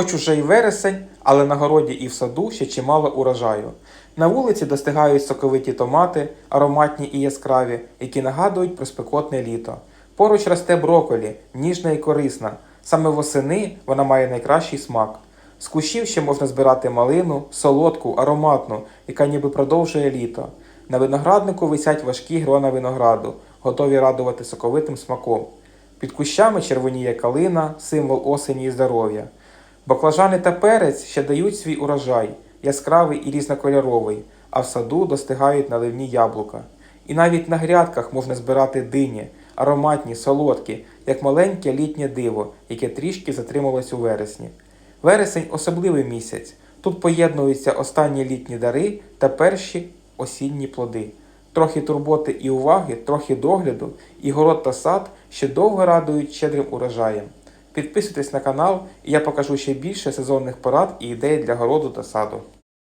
Хоч уже й вересень, але на городі і в саду ще чимало урожаю. На вулиці достигають соковиті томати, ароматні і яскраві, які нагадують про спекотне літо. Поруч росте броколі, ніжна і корисна. Саме восени вона має найкращий смак. З кущів ще можна збирати малину, солодку, ароматну, яка ніби продовжує літо. На винограднику висять важкі грона винограду, готові радувати соковитим смаком. Під кущами червоніє калина, символ осені і здоров'я. Баклажани та перець ще дають свій урожай, яскравий і різнокольоровий, а в саду достигають наливні яблука. І навіть на грядках можна збирати дині, ароматні, солодкі, як маленьке літнє диво, яке трішки затрималось у вересні. Вересень особливий місяць. Тут поєднуються останні літні дари та перші осінні плоди. Трохи турботи і уваги, трохи догляду, і город та сад ще довго радують щедрим урожаєм. Підписуйтесь на канал, і я покажу ще більше сезонних порад і ідей для городу та саду.